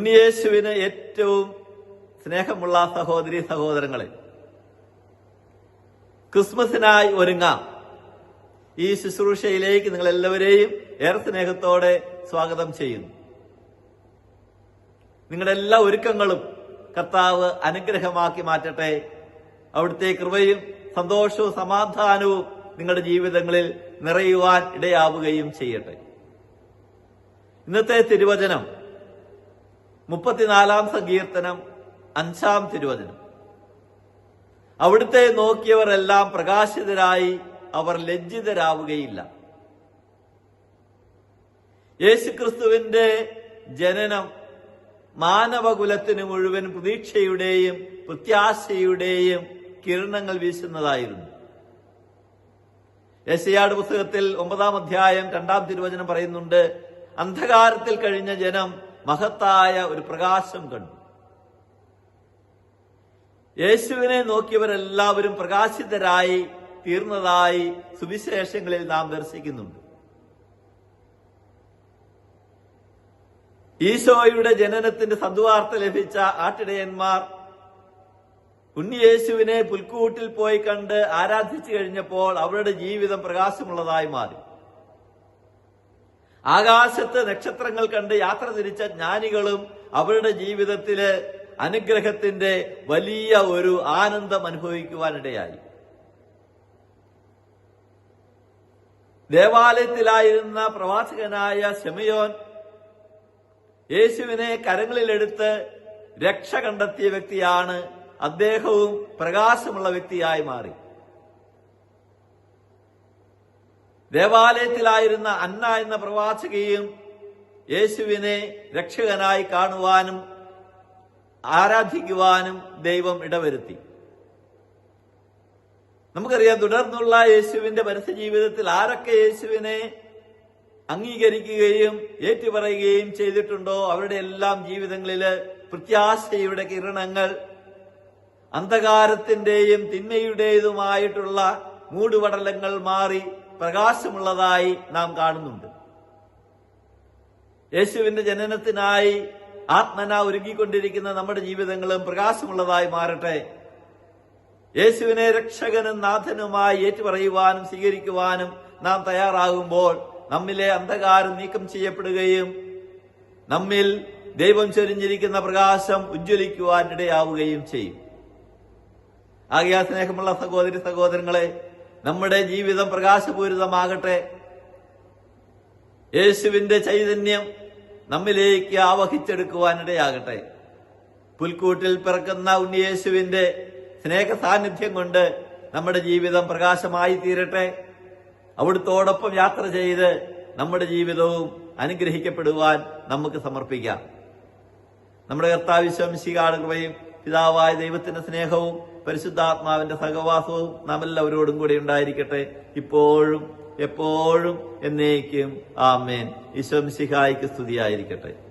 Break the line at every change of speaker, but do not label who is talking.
ഉണ്ണിയേശുവിന് ഏറ്റവും സ്നേഹമുള്ള സഹോദരി സഹോദരങ്ങളെ ക്രിസ്മസിനായി ഒരുങ്ങാം. ഈ ശുശ്രൂഷയിലേക്ക് നിങ്ങൾ എല്ലാവരെയും ഏറെ സ്നേഹത്തോടെ സ്വാഗതം ചെയ്യുന്നു. നിങ്ങളുടെ എല്ലാ ഒരുക്കങ്ങളും കർത്താവ് അനുഗ്രഹമാക്കി മാറ്റട്ടെ. അവിടുത്തെ കൃപയും സന്തോഷവും സമാധാനവും നിങ്ങളുടെ ജീവിതങ്ങളിൽ നിറയുവാൻ ഇടയാവുകയും ചെയ്യട്ടെ. ഇന്നത്തെ തിരുവചനം മുപ്പത്തിനാലാം സങ്കീർത്തനം അഞ്ചാം തിരുവചനം. അവിടുത്തെ നോക്കിയവരെല്ലാം പ്രകാശിതരായി അവർ ലജ്ജിതരാവുകയില്ല. യേശുക്രിസ്തുവിന്റെ ജനനം മാനവകുലത്തിന് മുഴുവൻ പ്രതീക്ഷയുടെയും പ്രത്യാശയുടെയും കിരണങ്ങൾ വീശുന്നതായിരുന്നു. യശയാട് പുസ്തകത്തിൽ ഒമ്പതാം അധ്യായം രണ്ടാം തിരുവചനം പറയുന്നുണ്ട് അന്ധകാരത്തിൽ കഴിഞ്ഞ ജനം മഹത്തായ ഒരു പ്രകാശം കണ്ടു. യേശുവിനെ നോക്കിയവരെല്ലാവരും പ്രകാശിതരായി തീർന്നതായി സുവിശേഷങ്ങളിൽ നാം ദർശിക്കുന്നുണ്ട്. ഈശോയുടെ ജനനത്തിന്റെ സദ്വാർത്ത ലഭിച്ച ആട്ടിടയന്മാർ ഉണ്ണിയേശുവിനെ പുൽക്കൂട്ടിൽ പോയി കണ്ട് ആരാധിച്ചു കഴിഞ്ഞപ്പോൾ അവരുടെ ജീവിതം പ്രകാശമുള്ളതായി മാറി. ആകാശത്ത് നക്ഷത്രങ്ങൾ കണ്ട് യാത്ര തിരിച്ച ജ്ഞാനികളും അവരുടെ ജീവിതത്തിലെ അനുഗ്രഹത്തിന്റെ വലിയ ഒരു ആനന്ദം അനുഭവിക്കുവാനിടയായി. ദേവാലയത്തിലായിരുന്ന പ്രവാസികനായ ശമയോൻ യേശുവിനെ കരങ്ങളിലെടുത്ത് രക്ഷ കണ്ടെത്തിയ വ്യക്തിയാണ്. അദ്ദേഹവും പ്രകാശമുള്ള വ്യക്തിയായി മാറി. ദേവാലയത്തിലായിരുന്ന അന്ന എന്ന പ്രവാചകയും യേശുവിനെ രക്ഷകനായി കാണുവാനും ആരാധിക്കുവാനും ദൈവം ഇടവരുത്തി. നമുക്കറിയാം തുടർന്നുള്ള യേശുവിന്റെ പരസ്യ ജീവിതത്തിൽ ആരൊക്കെ യേശുവിനെ അംഗീകരിക്കുകയും ഏറ്റുപറയുകയും ചെയ്തിട്ടുണ്ടോ? അവരുടെ എല്ലാം ജീവിതങ്ങളിൽ പ്രത്യാശയുടെ കിരണങ്ങൾ അന്ധകാരത്തിന്റെയും തിന്മയുടേതുമായിട്ടുള്ള മൂടുപടലങ്ങൾ മാറി. പ്രകാശമുള്ളതായി നാം കാണുന്നുണ്ട്. യേശുവിന്റെ ജനനത്തിനായി ആത്മന ഒരുങ്ങിക്കൊണ്ടിരിക്കുന്ന നമ്മുടെ ജീവിതങ്ങളും പ്രകാശമുള്ളതായി മാറട്ടെ. യേശുവിനെ രക്ഷകനും നാഥനുമായി ഏറ്റുപറയുവാനും സ്വീകരിക്കുവാനും നാം തയ്യാറാകുമ്പോൾ നമ്മിലെ അന്ധകാരം നീക്കം ചെയ്യപ്പെടുകയും നമ്മിൽ ദൈവം ചൊരിഞ്ഞിരിക്കുന്ന പ്രകാശം ഉജ്ജ്വലിക്കുവാനിടയാവുകയും ചെയ്യും. ആകയാ സ്നേഹമുള്ള സഹോദരി സഹോദരങ്ങളെ നമ്മുടെ ജീവിതം പ്രകാശപൂരിതമാകട്ടെ. യേശുവിന്റെ ചൈതന്യം നമ്മിലേക്ക് ആവഹിച്ചെടുക്കുവാനിടയാകട്ടെ. പുൽക്കൂട്ടിൽ പിറക്കുന്ന ഉണ്ണിയേശുവിന്റെ സ്നേഹ സാന്നിധ്യം കൊണ്ട് നമ്മുടെ ജീവിതം പ്രകാശമായി തീരട്ടെ. അവിടുത്തോടൊപ്പം യാത്ര ചെയ്ത് നമ്മുടെ ജീവിതവും അനുഗ്രഹിക്കപ്പെടുവാൻ നമുക്ക് സമർപ്പിക്കാം. നമ്മുടെ കർത്താവിശ്വംശികാട് കൃപയും പിതാവായ ദൈവത്തിന്റെ സ്നേഹവും പരിശുദ്ധാത്മാവിന്റെ സഹവാസവും നാം എല്ലാവരോടും കൂടെ ഉണ്ടായിരിക്കട്ടെ. ഇപ്പോഴും എപ്പോഴും എന്നേക്കും ആമേൻ. ഈശ്വംശിഹായിക്ക് സ്തുതിയായിരിക്കട്ടെ.